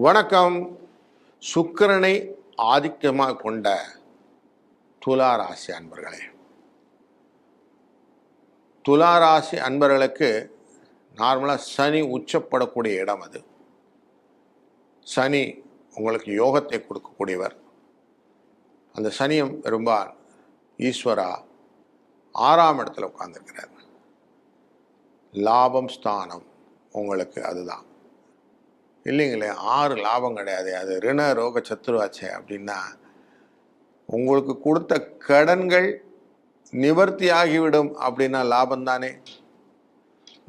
வணக்கம். சுக்கிரனை ஆதிக்கமாக கொண்ட துலா ராசி அன்பர்களே. துலா ராசி அன்பர்களுக்கு நார்மலாக சனி உச்சப்படக்கூடிய இடம் அது. சனி உங்களுக்கு யோகத்தை கொடுக்கக்கூடியவர். அந்த சனியம் பெரும்பால் ஈஸ்வரா ஆறாம் இடத்துல உட்கார்ந்துருக்கிறார். லாபம் ஸ்தானம் உங்களுக்கு அதுதான். இல்லைங்களே ஆறு லாபம் கிடையாது. அது ரிண ரோக சத்துருவாச்சே அப்படின்னா உங்களுக்கு கொடுத்த கடன்கள் நிவர்த்தி ஆகிவிடும் அப்படின்னா லாபம் தானே.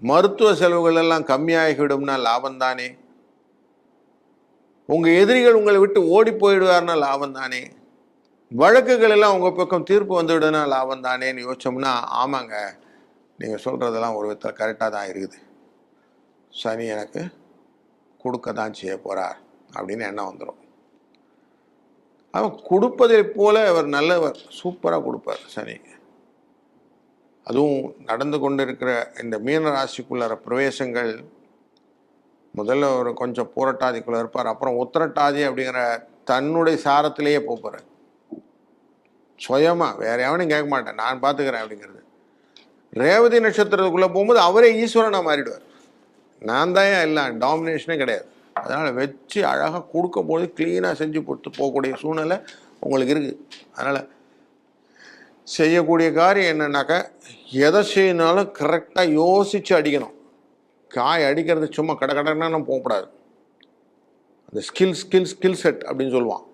மருத்துவ செலவுகள் எல்லாம் கம்மியாகிவிடும்னா லாபம் தானே. உங்கள் எதிரிகள் உங்களை விட்டு ஓடி போயிடுவார்னா லாபம் தானே. வழக்குகள் எல்லாம் உங்கள் பக்கம் தீர்ப்பு வந்துவிடுனா லாபம் தானேன்னு யோசிச்சோம்னா ஆமாங்க நீங்கள் சொல்கிறதெல்லாம் ஒரு விதத்தில் கரெக்டாக தான் இருக்குது. சனி எனக்கு கொடுக்க தான் செய்ய போகிறார் அப்படின்னு எண்ணம் வந்துடும் அவன் கொடுப்பதை போல அவர் நல்லவர் சூப்பராக கொடுப்பார் சனி. அதுவும் நடந்து கொண்டிருக்கிற இந்த மீன ராசிக்குள்ளார பிரவேசங்கள் முதல்ல ஒரு கொஞ்சம் பூரட்டாதிக்குள்ளே இருப்பார் அப்புறம் உத்தரட்டாதி அப்படிங்கிற தன்னுடைய சாரத்திலேயே போகிறார் சுயமாக வேற எவனையும் கேட்க மாட்டேன் நான் பார்த்துக்கிறேன் அப்படிங்கிறது. ரேவதி நட்சத்திரத்துக்குள்ளே போகும்போது அவரே ஈஸ்வரனாக மாறிடுவார். நான் தான் எல்லாம் டாமினேஷனே கிடையாது. அதனால் வச்சு அழகாக கொடுக்கும்போது க்ளீனாக செஞ்சு கொடுத்து போகக்கூடிய சூழ்நிலை உங்களுக்கு இருக்குது அதனால் செய்யக்கூடிய காரியம் என்னன்னாக்கா எதை செய்யணுனாலும் கரெக்டாக யோசித்து அடிக்கணும். காய் அடிக்கிறது சும்மா கடை கடன்னு போகக்கூடாது. அந்த ஸ்கில் ஸ்கில் ஸ்கில் செட் அப்படின்னு சொல்லுவான்.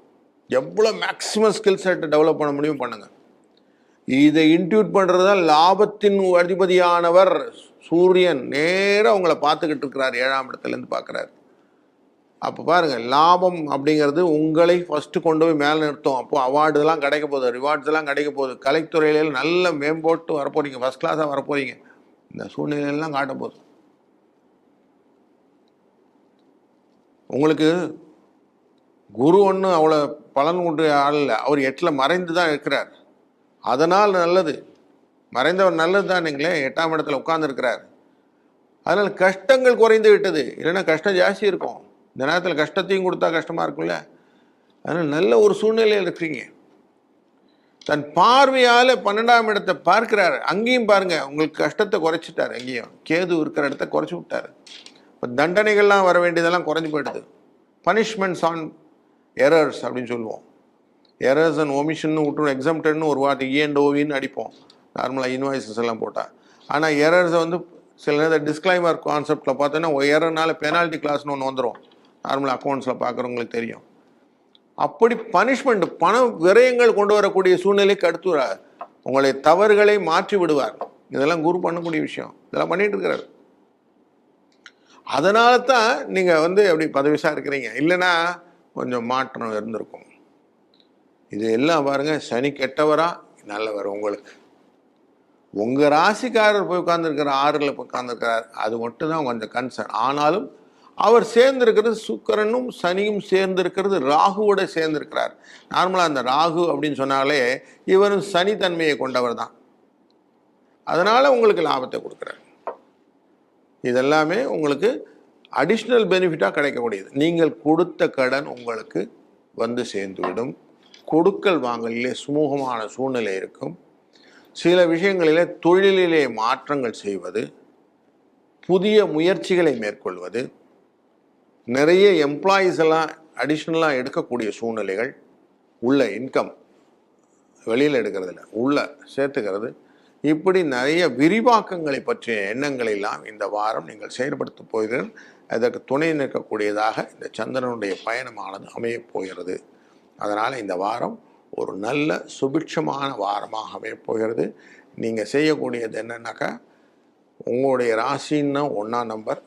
எவ்வளோ மேக்ஸிமம் ஸ்கில் செட்டை டெவலப் பண்ண முடியும் பண்ணுங்கள் இதை இன்ட்யூட் பண்ணுறது தான் லாபத்தின் அதிபதியானவர். சூரியன் நேராக உங்களை பார்த்துக்கிட்டு இருக்கிறார் ஏழாம் இடத்துலேருந்து பார்க்குறாரு. அப்போ பாருங்கள் லாபம் அப்படிங்கிறது உங்களை ஃபஸ்ட்டு கொண்டு போய் மேலே நிறுத்தும். அப்போது அவார்டுலாம் கிடைக்க போகுது ரிவார்ட்ஸ் எல்லாம் கிடைக்க போகுது. கலைத்துறையில நல்ல மேம்போட்டு வரப்போகிறீங்க ஃபஸ்ட் கிளாஸாக வரப்போறீங்க. இந்த சூழ்நிலையெல்லாம் காட்ட போகுது. உங்களுக்கு குரு ஒன்றும் அவ்வளோ பலன் கொண்டு ஆள் இல்லை. அவர் எட்டில் மறைந்து தான் இருக்கிறார். அதனால் நல்லது. மறைந்தவர் நல்லது தானுங்களே எட்டாம் இடத்துல உட்கார்ந்துருக்கிறார். அதனால் கஷ்டங்கள் குறைந்து விட்டது. இல்லைன்னா கஷ்டம் ஜாஸ்தி இருக்கும். இந்த நேரத்தில் கஷ்டத்தையும் கொடுத்தா கஷ்டமாக இருக்கும்ல. அதனால் நல்ல ஒரு சூழ்நிலையில் இருக்கிறீங்க. தன் பார்வையால் பன்னெண்டாம் இடத்தை பார்க்கிறாரு. அங்கேயும் பாருங்க உங்களுக்கு கஷ்டத்தை குறைச்சிட்டாரு. அங்கேயும் கேது இருக்கிற இடத்த குறைச்சி விட்டாரு. இப்போ தண்டனைகள்லாம் வர வேண்டியதெல்லாம் குறைஞ்சி போயிடுது. பனிஷ்மெண்ட்ஸ் ஆன் எரர்ஸ் அப்படின்னு சொல்லுவோம். எரர்ஸ் அண்ட் ஒமிஷன் விட்டுரும். எக்ஸாம்டட்னு ஒரு வார்த்தை. E ஏன் ஓவின்னு அடிப்போம். நார்மலாக இன்வாய்ஸஸ் எல்லாம் போட்டால் ஆனால் எரர்ஸை வந்து சில நேரத்தில் டிஸ்க்ளைமர் கான்செப்டில் பார்த்தோன்னா எரர்னால பெனால்ட்டி கிளாஸ்னு ஒன்று வந்துடும் நார்மல் அக்கௌண்ட்ஸில் பார்க்குறவங்களுக்கு தெரியும். அப்படி பனிஷ்மெண்ட் பண விரயங்கள் கொண்டு வரக்கூடிய சூழ்நிலைக்கு அடுத்துறார் உங்களை தவறுகளை மாற்றி விடுவார். இதெல்லாம் குரு பண்ணக்கூடிய விஷயம். இதெல்லாம் பண்ணிகிட்டு இருக்கிறார் அதனால தான் நீங்கள் வந்து அப்படி பதவிசாக இருக்கிறீங்க. இல்லைன்னா கொஞ்சம் மாற்றம் இருந்திருக்கும். இது எல்லாம் பாருங்கள் சனி கெட்டவரா நல்லவர் உங்களுக்கு. உங்கள் ராசிக்காரர் போய் உட்காந்துருக்கிற ஆறில் போய் உட்காந்துருக்கிறார் அது மட்டும் தான் கொஞ்சம் கன்சர்ன் ஆனாலும் அவர் சேர்ந்திருக்கிறது சுக்கரனும் சனியும் சேர்ந்திருக்கிறது ராகுவோட சேர்ந்திருக்கிறார். நார்மலாக அந்த ராகு அப்படின்னு சொன்னாலே இவரும் சனித்தன்மையை கொண்டவர் தான் அதனால் உங்களுக்கு லாபத்தை கொடுக்குறார். இதெல்லாமே உங்களுக்கு அடிஷ்னல் பெனிஃபிட்டாக கிடைக்கக்கூடியது. நீங்கள் கொடுத்த கடன் உங்களுக்கு வந்து சேர்ந்துவிடும். கொடுக்கல் வாங்கலிலே சுமூகமான சூழ்நிலை இருக்கும். சில விஷயங்களிலே தொழிலிலே மாற்றங்கள் செய்வது புதிய முயற்சிகளை மேற்கொள்வது நிறைய எம்ப்ளாயீஸ் எல்லாம் அடிஷ்னலாக எடுக்கக்கூடிய சூழ்நிலைகள் உள்ள இன்கம் வெளியில் எடுக்கிறதில்ல உள்ள சேர்த்துக்கிறது. இப்படி நிறைய விரிவாக்கங்களை பற்றிய எண்ணங்களெல்லாம் இந்த வாரம் நீங்கள் செயல்படுத்த போகிறீர்கள். அதற்கு துணை நிற்கக்கூடியதாக இந்த சந்திரனுடைய பயணமானது அமையப் போகிறது. அதனால் இந்த வாரம் ஒரு நல்ல சுபிட்சமான வாரமாகவே போகிறது. நீங்கள் செய்யக்கூடியது என்னன்னாக்கா உங்களுடைய ராசின்னா ஒன்றாம் நம்பர்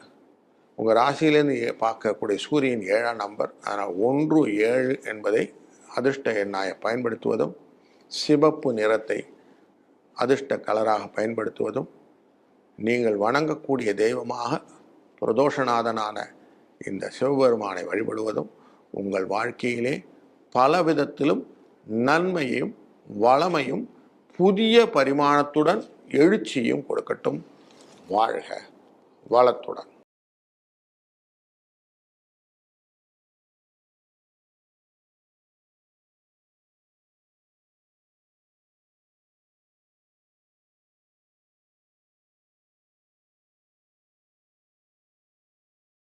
உங்கள் ராசியிலேருந்து பார்க்கக்கூடிய சூரியன் ஏழாம் நம்பர் அதனால் ஒன்று ஏழு என்பதை அதிர்ஷ்ட எண்ணாய பயன்படுத்துவதும் சிவப்பு நிறத்தை அதிர்ஷ்ட கலராக பயன்படுத்துவதும் நீங்கள் வணங்கக்கூடிய தெய்வமாக பிரதோஷநாதனான இந்த சிவபெருமானை வழிபடுவதும் உங்கள் வாழ்க்கையிலே பல விதத்திலும் நன்மையும் வளமையும் புதிய பரிமாணத்துடன் எழுச்சியும் கொடுக்கட்டும். வாழ்க வளத்துடன்.